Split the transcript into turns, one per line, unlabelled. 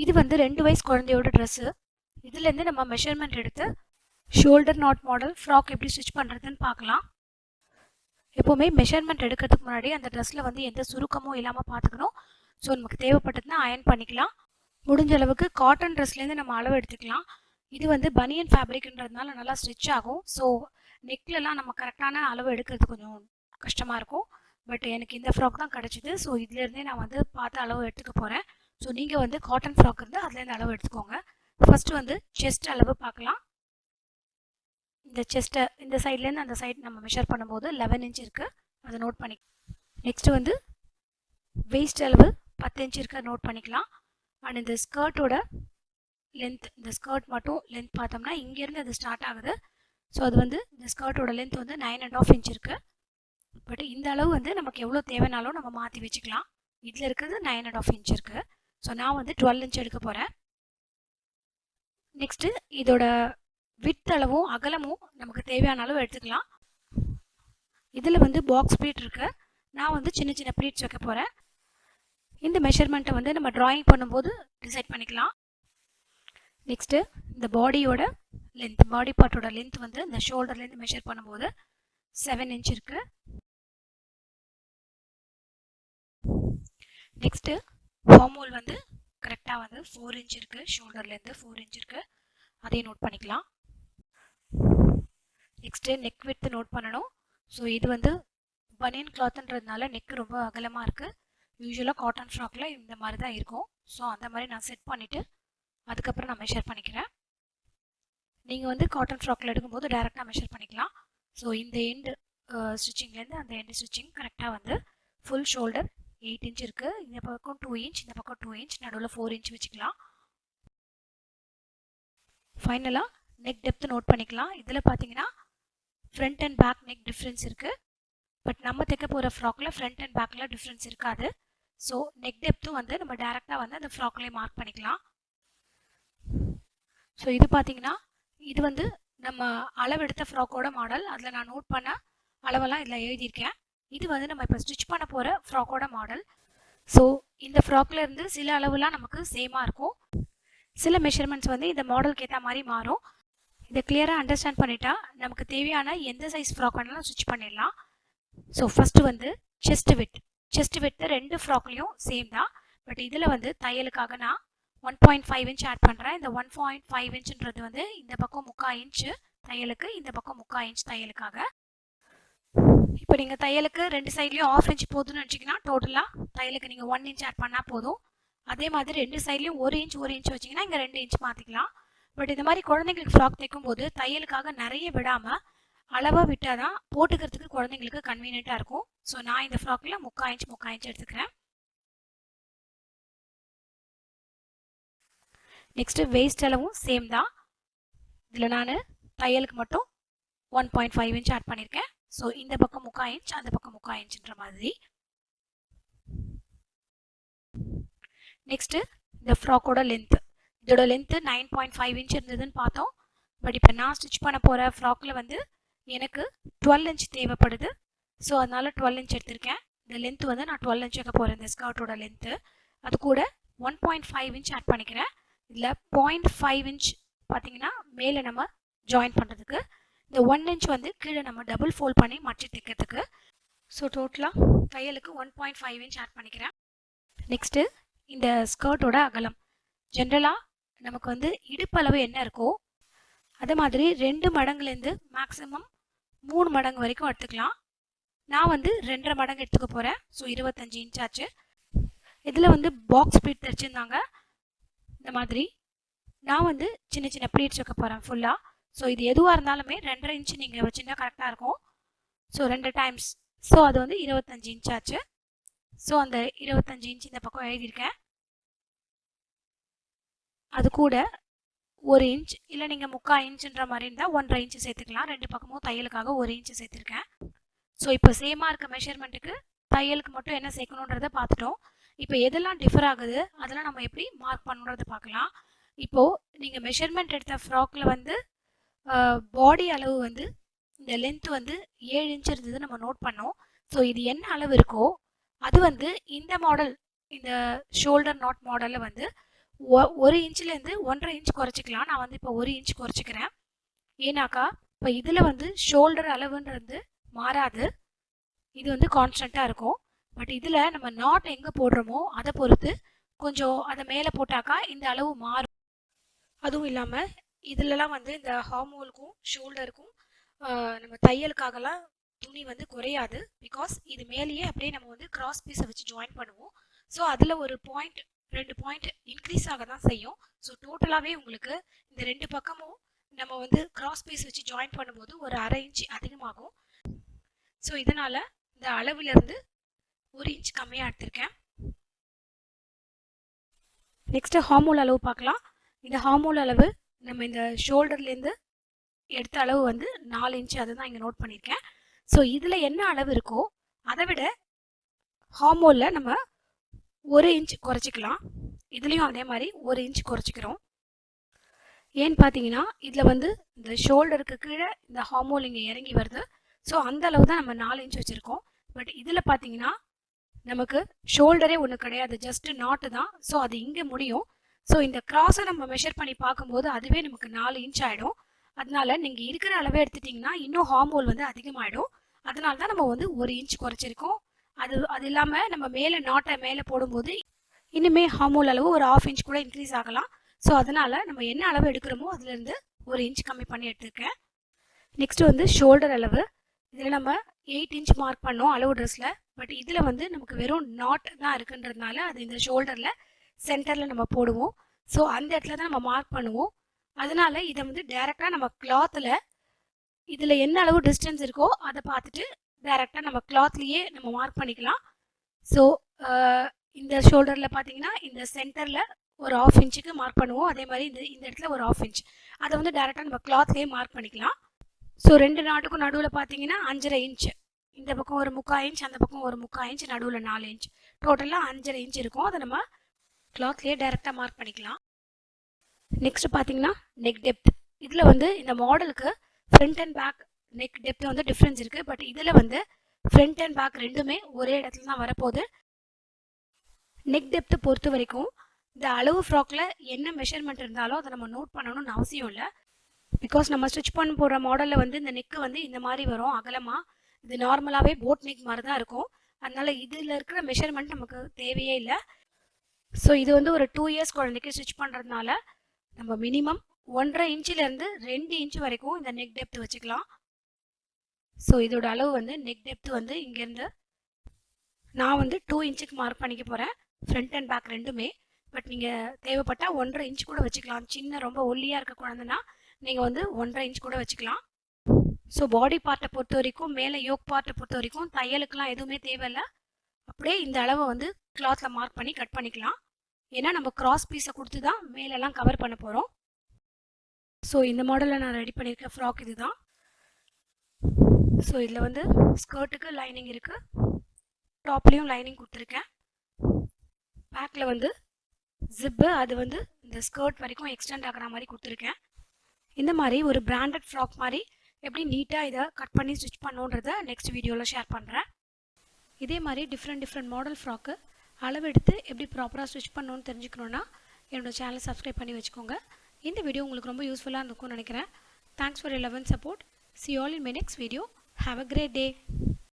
இது வந்து ரெண்டு வயசு குழந்தையோட ட்ரெஸ்ஸு இதுலேருந்து நம்ம மெஷர்மெண்ட் எடுத்து ஷோல்டர் நாட் மாடல் ஃப்ராக் எப்படி ஸ்டிச் பண்ணுறதுன்னு பார்க்கலாம். எப்போவுமே மெஷர்மெண்ட் எடுக்கிறதுக்கு முன்னாடி அந்த ட்ரெஸ்ஸில் வந்து எந்த சுருக்கமும் இல்லாமல் பார்த்துக்கணும். ஸோ நமக்கு தேவைப்பட்டதுன்னா அயன் பண்ணிக்கலாம். முடிஞ்ச அளவுக்கு காட்டன் ட்ரெஸ்லேருந்து நம்ம அளவு எடுத்துக்கலாம். இது வந்து பனியன் ஃபேப்ரிக்ன்றதுனால நல்லா ஸ்டிச் ஆகும். ஸோ நெக்லலாம் நம்ம கரெக்டான அளவு எடுக்கிறது கொஞ்சம் கஷ்டமாக இருக்கும். பட் எனக்கு இந்த ஃப்ராக் தான் கிடச்சிது. ஸோ இதுலேருந்தே நான் வந்து பார்த்து அளவு எடுத்துக்க போகிறேன் ஸோ நீங்கள் வந்து காட்டன் ஃப்ராக் இருந்தால் அதுலேருந்து அளவு எடுத்துக்கோங்க. ஃபஸ்ட்டு வந்து செஸ்ட் அளவு பார்க்கலாம். இந்த செஸ்ட்டை இந்த சைட்லேருந்து அந்த சைட் நம்ம மெஷர் பண்ணும்போது லெவன் இன்ச் இருக்குது அதை நோட் பண்ணி நெக்ஸ்ட்டு வந்து வெயிஸ்ட் அளவு பத்து இன்ச் இருக்க நோட் பண்ணிக்கலாம். அண்ட் இந்த ஸ்கர்ட்டோட லென்த் இந்த ஸ்கர்ட் மட்டும் லென்த் பார்த்தோம்னா இங்கேருந்து அது ஸ்டார்ட் ஆகுது. ஸோ அது வந்து இந்த ஸ்கர்ட்டோட லென்த் வந்து நைன் அண்ட் ஆஃப் இன்ச் இருக்குது பட் இந்த அளவு வந்து நமக்கு எவ்வளோ தேவைனாலும் நம்ம மாற்றி வச்சுக்கலாம். இதில் இருக்கிறது நைன் அண்ட் ஆஃப் இன்ச் இருக்குது ஸோ நான் வந்து டுவெல் இன்ச் எடுக்க போகிறேன் நெக்ஸ்ட்டு இதோட வித் அளவும் அகலமும் நமக்கு தேவையான அளவு எடுத்துக்கலாம். இதில் வந்து பாக்ஸ் ப்ளீட் இருக்கு. நான் வந்து சின்ன சின்ன ப்ளீட்ஸ் வைக்க போகிறேன் இந்த மெஷர்மெண்ட்டை வந்து நம்ம ட்ராயிங் பண்ணும்போது டிசைட் பண்ணிக்கலாம். நெக்ஸ்ட்டு இந்த பாடியோட லென்த் பாடி பார்ட்டோட லென்த் வந்து இந்த ஷோல்டர்லேருந்து மெஷர் பண்ணும்போது செவன் இன்ச் இருக்குது நெக்ஸ்ட்டு ஹார்மோல் வந்து கரெக்டாக வந்து ஃபோர் இன்ச் இருக்குது ஷோல்டர்லேருந்து ஃபோர் இன்ச் இருக்குது அதையும் நோட் பண்ணிக்கலாம். நெக்ஸ்ட்டு நெக் வித்து நோட் பண்ணணும். ஸோ இது வந்து பனியன் கிளாத்துன்றதுனால நெக் ரொம்ப அகலமாக இருக்குது யூஸ்வலாக காட்டன் ஃப்ராக்கில் இந்த மாதிரி தான் இருக்கும். ஸோ அந்த மாதிரி நான் செட் பண்ணிவிட்டு அதுக்கப்புறம் நான் மெஷர் பண்ணிக்கிறேன். நீங்கள் வந்து காட்டன் ஃப்ராக்கில் எடுக்கும்போது டேரெக்டாக மெஷர் பண்ணிக்கலாம். ஸோ இந்த எண்டு ஸ்டிச்சிங்லேருந்து அந்த எண்டு ஸ்டிச்சிங் கரெக்டாக வந்து ஃபுல் ஷோல்டர் எயிட் இன்ச் இருக்குது இந்த பக்கம் டூ இன்ச் இந்த பக்கம் டூ இன்ச் நடுவில் ஃபோர் இன்ச் வச்சுக்கலாம். ஃபைனலாக நெக் டெப்த் நோட் பண்ணிக்கலாம். இதில் பார்த்தீங்கன்னா front and back neck difference இருக்குது பட் நம்ம தைக்க போகிற ஃப்ராக்கில் ஃப்ரண்ட் அண்ட் பேக்கில் டிஃப்ரென்ஸ் இருக்காது. ஸோ நெக் டெப்த்தும் வந்து நம்ம டேரெக்டாக வந்து அந்த ஃப்ராக்லேயே மார்க் பண்ணிக்கலாம். ஸோ இது பார்த்தீங்கன்னா இது வந்து நம்ம அளவெடுத்த ஃப்ராக்கோட மாடல் அதில் நான் நோட் பண்ண அளவெல்லாம் இதில் எழுதியிருக்கேன். இது வந்து நம்ம இப்போ ஸ்டிச் பண்ண போகிற ஃப்ராக்கோட மாடல் ஸோ இந்த ஃப்ராக்கில் இருந்து சில அளவுலாம் நமக்கு சேமாக இருக்கும். சில மெஷர்மெண்ட்ஸ் வந்து இந்த மாடலுக்கு ஏற்ற மாதிரி மாறும். இதை கிளியராக அண்டர்ஸ்டாண்ட் பண்ணிட்டா நமக்கு தேவையான எந்த சைஸ் ஃப்ராக் வேணாலும் ஸ்டிச் பண்ணிடலாம். ஸோ ஃபஸ்ட்டு வந்து செஸ்ட் விட் செஸ்ட் விட்டு ரெண்டு ஃப்ராக்லேயும் சேம் தான். பட் இதில் வந்து தையலுக்காக நான் one point five inch add பண்ணுறேன் இந்த ஒன் பாயிண்ட் ஃபைவ் இன்ச்சுன்றது வந்து இந்த பக்கம் முக்கால் இன்ச்சு தையலுக்கு இந்த பக்கம் முக்கால் இன்ச் தையலுக்காக. இப்போ நீங்கள் தையலுக்கு ரெண்டு சைட்லேயும் ஆஃப் இன்ச் போதும்னு வச்சிங்கன்னா டோட்டலாக தையலுக்கு நீங்கள் ஒன் இன்ச் ஆட் பண்ணால் போதும். அதே மாதிரி ரெண்டு சைட்லேயும் ஒரு இன்ச் ஒரு இன்ச் வச்சிங்கன்னா இங்கே ரெண்டு இன்ச் மாற்றிக்கலாம் பட் இந்த மாதிரி குழந்தைங்களுக்கு ஃப்ராக் தைக்கும் போது தையலுக்காக நிறைய விடாமல் அளவாக விட்டால் தான் போட்டுக்கிறதுக்கு குழந்தைங்களுக்கு கன்வீனியண்ட்டாக இருக்கும். ஸோ நான் இந்த ஃப்ராக்கில் முக்கால் இன்ச் முக்கா இன்ச் எடுத்துக்கிறேன். நெக்ஸ்ட்டு வேஸ்ட் அளவும் சேம் தான். இதில் நான் தையலுக்கு மட்டும் one point five inch add பண்ணியிருக்கேன். ஸோ இந்த பக்கம் முக்கா இன்ச் அந்த பக்கம் முக்கா இன்ச்சுன்ற மாதிரி. நெக்ஸ்ட்டு இந்த ஃப்ராக்கோட லென்த்து இதோட length nine point five inch இருந்ததுன்னு பார்த்தோம். பட் இப்போ நான் ஸ்டிச் பண்ண போகிற ஃப்ராக்கில் வந்து எனக்கு டுவெல் இன்ச் தேவைப்படுது. ஸோ அதனால் டுவெல் இன்ச் எடுத்திருக்கேன். இந்த லென்த்து வந்து நான் டுவெல் இன்ச் வைக்க போகிறேன் இந்த ஸ்கர்ட்டோட லென்த்து அது கூட one point five inch add பண்ணிக்கிறேன். இதில் பாயிண்ட் ஃபைவ் இன்ச் பார்த்தீங்கன்னா மேலே நம்ம ஜாயின் பண்ணுறதுக்கு இந்த ஒன் இன்ச் வந்து கீழே நம்ம டபுள் ஃபோல்ட் பண்ணி மடிச்சு தைக்கிறதுக்கு. ஸோ டோட்டலாக தையலுக்கு one point five inch add பண்ணிக்கிறேன். நெக்ஸ்ட்டு இந்த ஸ்கர்ட்டோட அகலம். ஜென்ரலாக நமக்கு வந்து இடுப்பளவு என்ன இருக்கோ அதே மாதிரி ரெண்டு மடங்குலேருந்து மேக்ஸிமம் மூணு மடங்கு வரைக்கும் எடுத்துக்கலாம். நான் வந்து ரெண்டரை மடங்கு எடுத்துக்க போகிறேன் ஸோ இருபத்தஞ்சி இன்ச் ஆச்சு. இதில் வந்து பாக்ஸ் ப்ளீட் தைச்சிருந்தாங்க. இந்த மாதிரி நான் வந்து சின்ன சின்ன ப்ளீட்ஸ் வைக்க போகிறேன் ஃபுல்லாக ஸோ இது எதுவாக இருந்தாலுமே ரெண்டரை இன்ச்சு நீங்கள் வச்சுருந்தா கரெக்டாக இருக்கும். ஸோ ரெண்டு டைம்ஸ் ஸோ அது வந்து இருபத்தஞ்சி இன்ச் ஆச்சு. ஸோ அந்த இருபத்தஞ்சி இன்ச் இந்த பக்கம் எழுதியிருக்கேன். அது கூட ஒரு இன்ச் இல்லை நீங்கள் முக்கால் இன்ச்சுன்ற மாதிரி இருந்தால் ஒன்றரை இன்ச்சு சேர்த்துக்கலாம். ரெண்டு பக்கமும் தையலுக்காக ஒரு இன்ச்சு சேர்த்துருக்கேன். ஸோ இப்போ சேமாக இருக்க மெஷர்மெண்ட்டுக்கு தையலுக்கு மட்டும் என்ன சேர்க்கணுன்றதை பார்த்துட்டோம். இப்போ எதெல்லாம் டிஃபர் ஆகுது? அதெல்லாம் நம்ம எப்படி மார்க் பண்ணுன்றதை பார்க்கலாம். இப்போது நீங்கள் மெஷர்மெண்ட் எடுத்த ஃப்ராக்கில் வந்து பாடி அளவு வந்து இந்த லென்த் வந்து ஏழு இன்ச் இருந்தது நம்ம நோட் பண்ணோம். ஸோ இது என்ன அளவு இருக்கோ அது வந்து இந்த மாடல் இந்த ஷோல்டர் நாட் மாடலில் வந்து ஒரு இன்ச்லேருந்து ஒன்றரை இன்ச் குறைச்சிக்கலாம். நான் வந்து இப்போ ஒரு இன்ச் குறைச்சிக்கிறேன். ஏன்னாக்கா இப்போ இதில் வந்து ஷோல்டர் அளவுன்றது மாறாது. இது வந்து கான்ஸ்டண்ட்டாக இருக்கும். பட் இதில் நம்ம நாட் எங்கே போடுறோமோ அதை பொறுத்து கொஞ்சம் அதை மேலே போட்டாக்கா இந்த அளவு மாறும். அதுவும் இல்லாமல் இதுலலாம் வந்து இந்த ஹார்மோலுக்கும் ஷோல்டருக்கும் நம்ம தையலுக்காகலாம் துணி வந்து குறையாது. பிகாஸ் இது மேலேயே அப்படியே நம்ம வந்து கிராஸ் பீஸை வச்சு ஜாயின் பண்ணுவோம். ஸோ அதில் ஒரு பாயிண்ட் ரெண்டு பாயிண்ட் இன்க்ரீஸ் ஆக தான் செய்யும். ஸோ டோட்டலாகவே உங்களுக்கு இந்த ரெண்டு பக்கமும் நம்ம வந்து கிராஸ் பீஸ் வச்சு ஜாயின் பண்ணும்போது ஒரு அரை இன்ச் அதிகமாகும். ஸோ இதனால் இந்த அளவுலேருந்து ஒரு இன்ச் கம்மியாக எடுத்திருக்கேன். நெக்ஸ்ட்டு ஹார்மோல் அளவு பார்க்கலாம். இந்த ஹார்மோல் அளவு நம்ம இந்த ஷோல்டர்லேருந்து எடுத்த அளவு வந்து நாலு இன்ச் அதை தான் இங்கே நோட் பண்ணியிருக்கேன். ஸோ இதில் என்ன அளவு இருக்கோ அதை விட ஹார்மோலில் நம்ம ஒரு இன்ச் குறைச்சிக்கலாம். இதுலேயும் அதே மாதிரி ஒரு இன்ச் குறைச்சிக்கிறோம். ஏன்னு பார்த்தீங்கன்னா இதில் வந்து இந்த ஷோல்டருக்கு கீழே இந்த ஹார்மோல் இங்கே இறங்கி வருது. ஸோ அந்த அளவு தான் நம்ம நாலு இன்ச் வச்சுருக்கோம். பட் இதில் பார்த்தீங்கன்னா நமக்கு ஷோல்டரே ஒன்று கிடையாது. ஜஸ்ட்டு நாட்டு தான். ஸோ அது இங்கே முடியும். ஸோ இந்த கிராஸை நம்ம மெஷர் பண்ணி பார்க்கும்போது அதுவே நமக்கு நாலு இன்ச் ஆகிடும் அதனால நீங்கள் இருக்கிற அளவே எடுத்துட்டிங்கன்னா இன்னும் ஹார்மோல் வந்து அதிகமாகிடும் அதனால தான் நம்ம வந்து ஒரு இன்ச் குறைச்சிருக்கோம். அது அது இல்லாமல் நம்ம மேலே நாட்டை மேலே போடும்போது இன்னுமே ஹார்மோல் அளவு ஒரு ஆஃப் இன்ச் கூட இன்க்ரீஸ் ஆகலாம். ஸோ அதனால் நம்ம என்ன அளவு எடுக்கிறோமோ அதுலேருந்து ஒரு இன்ச் கம்மி பண்ணி எடுத்துருக்கேன். நெக்ஸ்ட் வந்து ஷோல்டர் அளவு. இதில் நம்ம எயிட் இன்ச் மார்க் பண்ணோம் அளவு ட்ரெஸ்ஸில் பட் இதில் வந்து நமக்கு வெறும் நாட் தான் இருக்குன்றதுனால அது இந்த ஷோல்டரில் சென்டரில் நம்ம போடுவோம். ஸோ அந்த இடத்துல தான் நம்ம மார்க் பண்ணுவோம். அதனால் இதை வந்து டேரெக்டாக நம்ம கிளாத்தில் இதில் என்ன அளவு டிஸ்டன்ஸ் இருக்கோ அதை பார்த்துட்டு டேரெக்டாக நம்ம கிளாத்லேயே நம்ம மார்க் பண்ணிக்கலாம். ஸோ இந்த ஷோல்டரில் பார்த்தீங்கன்னா இந்த சென்டரில் ஒரு ஆஃப் இன்ச்சுக்கு மார்க் பண்ணுவோம். அதே மாதிரி இந்த இந்த இடத்துல ஒரு ஆஃப் இன்ச் அதை வந்து டேரெக்டாக நம்ம கிளாத்லேயே மார்க் பண்ணிக்கலாம். ஸோ ரெண்டு நாட்டுக்கும் நடுவில் பார்த்தீங்கன்னா அஞ்சரை இன்ச் இந்த பக்கம் ஒரு முக்கால் இன்ச் அந்த பக்கம் ஒரு முக்கால் இன்ச் நடுவில் நாலு இன்ச் டோட்டலாக அஞ்சரை இன்ச் இருக்கும். அதை நம்ம கிளாத்லேயே டேரெக்டாக மார்க் பண்ணிக்கலாம். நெக்ஸ்ட் பார்த்தீங்கன்னா நெக் டெப்த் இதில் வந்து இந்த மாடலுக்கு front and back neck depth வந்து டிஃப்ரென்ஸ் இருக்குது பட் இதில் வந்து ஃப்ரண்ட் அண்ட் பேக் ரெண்டுமே ஒரே இடத்துல தான் வரப்போகுது. நெக் டெப்த்து பொறுத்த வரைக்கும் இந்த அளவு ஃப்ராக்கில் என்ன மெஷர்மெண்ட் இருந்தாலும் அதை நம்ம நோட் பண்ணணும்னு அவசியம் இல்லை. பிகாஸ் நம்ம ஸ்டிச் பண்ண போடுற மாடலில் வந்து இந்த நெக்கு வந்து இந்த மாதிரி வரும் அகலமாக இது நார்மலாகவே போட் நெக் மாதிரி தான் இருக்கும். அதனால் இதில் இருக்கிற மெஷர்மெண்ட் நமக்கு தேவையே இல்லை. ஸோ இது வந்து ஒரு டூ இயர்ஸ் குழந்தைக்கு ஸ்டிச் பண்ணுறதுனால நம்ம மினிமம் ஒன்றரை இன்ச்சிலேருந்து ரெண்டு இன்ச் வரைக்கும் இந்த நெக் டெப்த் வச்சுக்கலாம். ஸோ இதோட அளவு வந்து நெக் டெப்த் வந்து இங்கேருந்து நான் வந்து டூ இன்ச்சுக்கு மார்க் பண்ணிக்க போகிறேன் ஃப்ரண்ட் அண்ட் பேக் ரெண்டுமே. பட் நீங்கள் தேவைப்பட்டால் ஒன்றரை இன்ச் கூட வச்சுக்கலாம். சின்ன ரொம்ப ஒல்லியாக இருக்க குழந்தைன்னா நீங்கள் வந்து ஒன்றரை இன்ச் கூட வச்சுக்கலாம். ஸோ பாடி பார்ட்டை பொறுத்த வரைக்கும் மேலே யோக் பார்ட்டை பொறுத்த வரைக்கும் தையலுக்கெலாம் எதுவுமே தேவையில்லை. அப்படியே இந்த அளவை வந்து கிளாத்தில் மார்க் பண்ணி கட் பண்ணிக்கலாம். ஏன்னா நம்ம கிராஸ் பீஸை கொடுத்து தான் மேலெல்லாம் கவர் பண்ண போகிறோம் ஸோ இந்த மாடலில் நான் ரெடி பண்ணியிருக்க ஃப்ராக் இது தான் ஸோ இதில் வந்து ஸ்கர்ட்டுக்கு லைனிங் இருக்குது டாப்லேயும் லைனிங் கொடுத்துருக்கேன். பேக்கில் வந்து ஜிப்பு அது வந்து இந்த ஸ்கர்ட் வரைக்கும் எக்ஸ்டெண்ட் ஆகிற மாதிரி கொடுத்துருக்கேன். இந்த மாதிரி ஒரு பிராண்டட் ஃப்ராக் மாதிரி எப்படி நீட்டாக இதை கட் பண்ணி ஸ்டிச் பண்ணுன்றதை நெக்ஸ்ட் வீடியோவில் ஷேர் பண்ணுறேன் இதே மாதிரி டிஃப்ரெண்ட் டிஃப்ரெண்ட் மாடல் ஃப்ராக்கு அளவெடுத்து எப்படி ப்ராப்பராக ஸ்டிச் பண்ணணும்னு தெரிஞ்சுக்கணுன்னா என்னோடய சேனலை சப்ஸ்கிரைப் பண்ணி வச்சுக்கோங்க. இந்த வீடியோ உங்களுக்கு ரொம்ப யூஸ்ஃபுல்லாக இருக்கும்னு நினைக்கிறேன். Thanks for eleven support see all in my next video have a great day